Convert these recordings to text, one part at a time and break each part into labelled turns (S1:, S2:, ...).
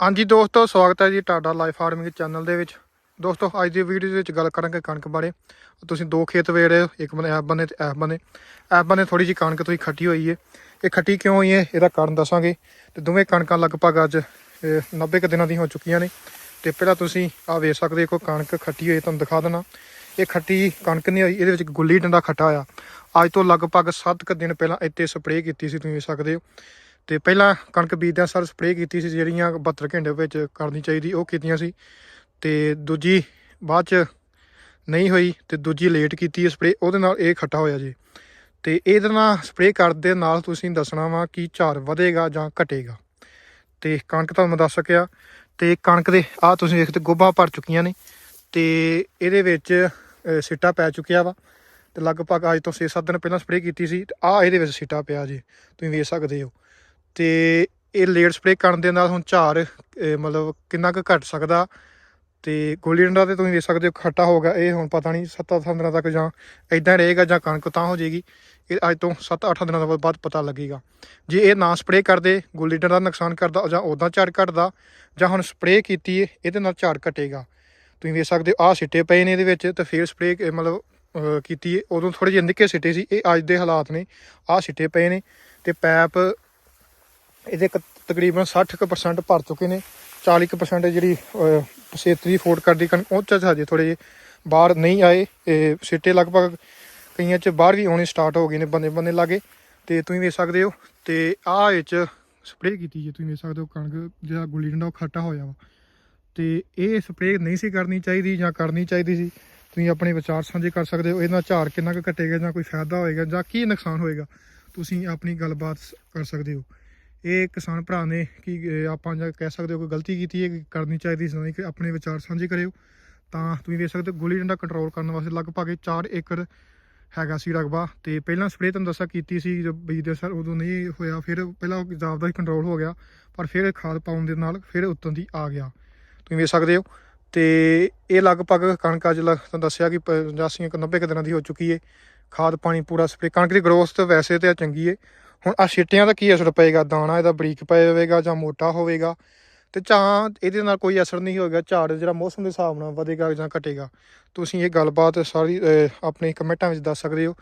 S1: ਹਾਂਜੀ ਦੋਸਤੋ ਸਵਾਗਤ ਹੈ ਜੀ ਤੁਹਾਡਾ ਲਾਈਫ ਫਾਰਮਿੰਗ ਚੈਨਲ ਦੇ ਵਿੱਚ। ਦੋਸਤੋ ਅੱਜ ਦੀ ਵੀਡੀਓ ਦੇ ਵਿੱਚ ਗੱਲ ਕਰਾਂਗੇ ਕਣਕ ਬਾਰੇ। ਤੁਸੀਂ ਦੋ ਖੇਤ ਵੇਖ ਰਹੇ ਹੋ ਇੱਕ ਬੰਨੇ ਐਪ ਬੰਨੇ ਤੇ ਐਪ ਬੰਨੇ। ਐਪ ਬੰਨੇ ਥੋੜੀ ਜਿਹੀ ਕਣਕ ਤੁਸੀਂ ਖੱਟੀ ਹੋਈ ਹੈ ਇਹ ਖੱਟੀ ਕਿਉਂ ਹੋਈ ਹੈ ਇਹਦਾ ਕਾਰਨ ਦੱਸਾਂਗੇ। ਤੇ ਦੋਵੇਂ ਕਣਕਾਂ ਲਗਭਗ ਅੱਜ ਇਹ, 90 ਕੁ ਦਿਨਾਂ ਦੀ ਹੋ ਚੁੱਕੀਆਂ ਨੇ। ਤੇ ਪਹਿਲਾਂ ਤੁਸੀਂ ਆ ਵੇਖ ਸਕਦੇ ਹੋ ਕਣਕ ਖੱਟੀ ਹੋਈ ਤੁਹਾਨੂੰ ਦਿਖਾ ਦੇਣਾ ਇਹ ਖੱਟੀ ਕਣਕ ਨਹੀਂ ਹੋਈ ਇਹਦੇ ਵਿੱਚ ਗੁੱਲੀ ਡੰਡਾ ਖੱਟਾ ਆ ਅੱਜ ਤੋਂ ਲਗਭਗ 7 ਕੁ ਦਿਨ ਪਹਿਲਾਂ ਇੱਥੇ ਸਪਰੇਅ ਕੀਤੀ ਸੀ ਤੁਸੀਂ ਵੇਖ ਸਕਦੇ ਹੋ। ਤੇ ਪਹਿਲਾਂ ਕਣਕ ਬੀਜਦਿਆਂ ਸਰ ਸਪਰੇਅ ਕੀਤੀ ਸੀ ਜਿਹੜੀਆਂ 72 ਘੰਟੇ ਵਿੱਚ ਕਰਨੀ ਚਾਹੀਦੀ ਉਹ ਕੀਤੀਆਂ ਸੀ। ਤੇ ਦੂਜੀ ਬਾਅਦ ਚ ਨਹੀਂ ਹੋਈ ਤੇ ਦੂਜੀ ਲੇਟ ਕੀਤੀ ਹੈ ਸਪਰੇਅ ਉਹਦੇ ਨਾਲ ਇਹ ਖੱਟਾ ਹੋਇਆ ਜੀ। ਤੇ ਇਹਦੇ ਨਾਲ ਸਪਰੇਅ ਕਰਦੇ ਨਾਲ ਤੁਸੀਂ ਦੱਸਣਾ ਵਾ ਕਿ ਝਾੜ ਵਧੇਗਾ ਜਾਂ ਘਟੇਗਾ। ਤੇ ਕਣਕ ਤੁਹਾਨੂੰ ਮੈਂ ਦੱਸ ਸਕਿਆ ਤੇ ਕਣਕ ਦੇ ਆ ਤੁਸੀਂ ਵੇਖਦੇ ਗੋਭਾ ਭਰ ਚੁੱਕੀਆਂ ਨੇ ਤੇ ਇਹਦੇ ਵਿੱਚ ਅ, ਸਿੱਟਾ ਪੈ ਚੁੱਕਿਆ ਵਾ। ਤੇ ਲਗਭਗ ਅੱਜ ਤੋਂ 6-7 ਦਿਨ ਪਹਿਲਾਂ ਸਪਰੇਅ ਕੀਤੀ ਸੀ ਤੇ ਆ ਇਹਦੇ ਵਿੱਚ ਸਿੱਟਾ ਪਿਆ ਜੀ ਤੁਸੀਂ ਵੇਖ ਸਕਦੇ ਹੋ। ਤੇ ਇਹ ਲੇਟ ਸਪਰੇਅ ਕਰਨ ਦੇ ਨਾਲ ਹੁਣ ਝਾੜ ਮਤਲਬ ਕਿੰਨਾ ਕੁ ਘਟ ਸਕਦਾ ਤੇ ਗੋਲੀ ਡੰਡਾ ਤੇ ਤੁਸੀਂ ਦੇਖ ਸਕਦੇ ਹੋ ਖੱਟਾ ਹੋਗਾ ਇਹ ਹੁਣ ਪਤਾ ਨਹੀਂ 7-8 ਦਿਨਾਂ ਤੱਕ ਜਾਂ ਇਦਾਂ ਰਹੇਗਾ ਜਾਂ ਕਣਕ ਤਾਂ ਹੋ ਜਾਏਗੀ, ਇਹ ਅੱਜ ਤੋਂ 7-8 ਦਿਨਾਂ ਤੋਂ ਬਾਅਦ ਪਤਾ ਲੱਗੇਗਾ। ਜੇ ਇਹ ਨਾ ਸਪਰੇਅ ਕਰਦੇ, ਗੋਲੀ ਡੰਡਾ ਦਾ ਨੁਕਸਾਨ ਕਰਦਾ ਜਾਂ ਉਦਾਂ ਝਾੜ ਘਟਦਾ ਜਾਂ ਹੁਣ ਸਪਰੇਅ ਕੀਤੀ ਹੈ ਇਹਦੇ ਨਾਲ ਝਾੜ ਘਟੇਗਾ। ਤੁਸੀਂ ਦੇਖ ਸਕਦੇ ਹੋ ਆਹ ਸਿੱਟੇ ਪਏ ਨੇ ਇਹਦੇ ਵਿੱਚ ਤੇ ਫਿਰ ਸਪਰੇ ਮਤਲਬ ਕੀਤੀ ਹੈ ਉਦੋਂ ਥੋੜੇ ਜਿਹੇ ਨਿੱਕੇ ਸਿੱਟੇ ਸੀ, ਇਹ ਅੱਜ ਦੇ ਹਾਲਾਤ ਨੇ, ਆਹ ਸਿੱਟੇ ਪਏ ਨੇ ਤੇ ਪੈਪ ਇਹਦੇ ਕ- ਤਕਰੀਬਨ 60% ਭਰ ਚੁੱਕੇ ਨੇ। 40% ਜਿਹੜੀ ਅਹ, ਛੇਤਰੀ ਕਰਦੀ ਕਣ ਉਹ ਚ ਹਜੇ ਥੋੜੇ ਜਿਹੇ ਬਾਹਰ ਨਹੀਂ ਆਏ। ਇਹ ਸਿੱਟੇ ਲਗਭਗ ਕਈਆਂ ਚ ਬਾਹਰ ਵੀ ਆਉਣੇ ਸਟਾਰਟ ਹੋ ਗਏ ਨੇ ਬੰਦੇ ਬੰਦੇ ਲਾਗੇ। ਤੇ ਤੁਸੀਂ ਵੇਖ ਸਕਦੇ ਹੋ। ਤੇ ਆਹ ਵਿੱਚ ਸਪਰੇਅ ਕੀਤੀ ਜੇ ਤੁਸੀਂ ਵੇਖ ਸਕਦੇ ਹੋ ਕਣਕ ਜਿਹੜਾ ਗੁੱਲੀ ਡੰਡਾ ਉਹ ਖੱਟਾ ਹੋਇਆ ਵਾ। ਤੇ ਇਹ ਸਪਰੇਅ ਨਹੀਂ ਸੀ ਕਰਨੀ ਚਾਹੀਦੀ ਜਾਂ ਕਰਨੀ ਚਾਹੀਦੀ ਸੀ। ਤੁਸੀਂ ਆਪਣੇ ਵਿਚਾਰ ਸਾਂਝੇ ਕਰ ਸਕਦੇ ਹੋ। ਇਹਦਾ ਝਾੜ ਕਿੰਨਾ ਕੁ ਘਟੇਗਾ ਜਾਂ ਕੋਈ ਫਾਇਦਾ ਹੋਏਗਾ ਜਾਂ ਕੀ ਨੁਕਸਾਨ ਹੋਏਗਾ ਤੁਸੀਂ ਆਪਣੀ ਗੱਲਬਾਤ ਸ- ਕਰ ਸਕਦੇ ਹੋ। ਇਹ ਕਿਸਾਨ ਭਰਾ ਨੇ ਕਿ ਆਪਾਂ ਜਾਂ ਕਹਿ ਸਕਦੇ ਹੋ ਕੋਈ ਗਲਤੀ ਕੀਤੀ ਹੈ ਕਰਨੀ ਚਾਹੀਦੀ ਸੀ ਕਿ ਆਪਣੇ ਵਿਚਾਰ ਸਾਂਝੇ ਕਰਿਓ। ਤਾਂ ਤੁਸੀਂ ਵੇਖ ਸਕਦੇ ਹੋ, ਗੁੱਲੀ ਡੰਡਾ ਕੰਟਰੋਲ ਕਰਨ ਵਾਸਤੇ ਲਗਭਗ 4 ਏਕੜ ਹੈਗਾ ਸੀ ਰਕਬਾ। ਤੇ ਪਹਿਲਾਂ ਸਪਰੇਅ ਤੁਹਾਨੂੰ ਦੱਸਿਆ ਕੀਤੀ ਸੀ ਜਦੋਂ ਬੀਜਦੇ ਸਰ ਉਦੋਂ ਨਹੀਂ ਹੋਇਆ, ਫਿਰ ਪਹਿਲਾਂ ਉਹ ਜਾਬ ਦਾ ਹੀ ਕੰਟਰੋਲ ਹੋ ਗਿਆ, ਪਰ ਫਿਰ ਖਾਦ ਪਾਉਣ ਦੇ ਨਾਲ ਫਿਰ ਉੱਤੋਂ ਦੀ ਆ ਗਿਆ। ਤੁਸੀਂ ਵੇਖ ਸਕਦੇ ਹੋ, ਤੇ ਇਹ ਲਗਭਗ ਕਣਕ ਅੱਜ ਲ- ਤੁਹਾਨੂੰ ਦੱਸਿਆ ਕਿ 85 ਕੁ 90 ਕੁ ਦਿਨਾਂ ਦੀ ਹੋ ਚੁੱਕੀ ਹੈ। ਖਾਦ ਪਾਣੀ ਪੂਰਾ ਸਪਰੇਅ ਕਣਕ ਦੀ ਗਰੋਥ ਤਾਂ ਵੈਸੇ ਤੇ ਚੰਗੀ ਏ ਹੁਣ ਆ ਛਿੱਟਿਆਂ ਦਾ ਕੀ ਅਸਰ ਪਏਗਾ? ਦਾਣਾ ਇਹਦਾ ਬਰੀਕ ਪਏਗਾ ਜਾਂ ਮੋਟਾ ਹੋਵੇਗਾ? ਤੇ ਜਾਂ ਇਹਦੇ ਨਾਲ ਕੋਈ ਅਸਰ ਨਹੀਂ ਹੋਏਗਾ। ਝਾੜ ਜਿਹੜਾ ਮੌਸਮ ਦੇ ਹਿਸਾਬ ਨਾਲ ਵਧੇਗਾ ਜਾਂ ਘਟੇਗਾ। ਤੁਸੀਂ ਇਹ ਗੱਲਬਾਤ ਸਾਰੀ ਆਪਣੇ ਕਮੈਂਟਾਂ ਵਿੱਚ ਦੱਸ ਸਕਦੇ ਹੋ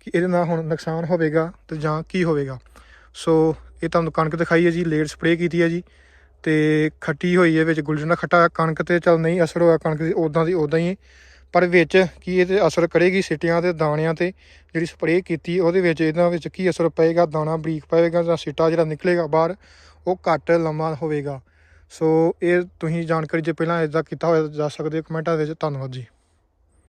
S1: ਕਿ ਇਹਦੇ ਨਾਲ ਹੁਣ ਨੁਕਸਾਨ ਹੋਵੇਗਾ ਤੇ ਜਾਂ ਕੀ ਹੋਵੇਗਾ। ਸੋ ਇਹ ਤੁਹਾਨੂੰ ਕਣਕ ਦਿਖਾਈ ਹੈ ਜੀ, ਲੇਟ ਸਪਰੇਅ ਕੀਤੀ ਹੈ ਜੀ ਤੇ ਖੱਟੀ ਹੋਈ ਹੈ ਵਿੱਚ ਗੁਲਜਣਾ ਖੱਟਾ, ਕਣਕ ਤੇ ਚੱਲ ਨਹੀਂ ਅਸਰ ਹੋਇਆ, ਕਣਕ ਦੀ ਉਦਾਂ ਦੀ ਉਦਾਂ ਹੀ। ਪਰ ਵਿੱਚ ਕੀ ਇਹ ਤੇ ਅਸਰ ਕਰੇਗੀ ਸਿੱਟਿਆਂ ਤੇ ਦਾਣਿਆਂ ਤੇ? ਜਿਹੜੀ ਸਪਰੇਅ ਕੀਤੀ, ਉਹਦੇ ਵਿੱਚ ਇਹਨਾਂ ਵਿੱਚ ਕੀ ਅਸਰ ਪਏਗਾ? ਦਾਣਾ ਬਰੀਕ ਪਏਗਾ ਜਾਂ ਸਿੱਟਾ ਜਿਹੜਾ ਨਿਕਲੇਗਾ ਬਾਹਰ, ਉਹ ਘੱਟ ਲੰਮਾ ਹੋਵੇਗਾ। ਸੋ ਇਹ ਤੁਸੀਂ ਜਾਣਕਾਰੀ ਜੇ ਪਹਿਲਾਂ ਇਦਾਂ ਕੀਤਾ ਹੋਇਆ ਦੱਸ ਸਕਦੇ ਹੋ ਕਮੈਂਟਾਂ ਵਿੱਚ। ਧੰਨਵਾਦ ਜੀ।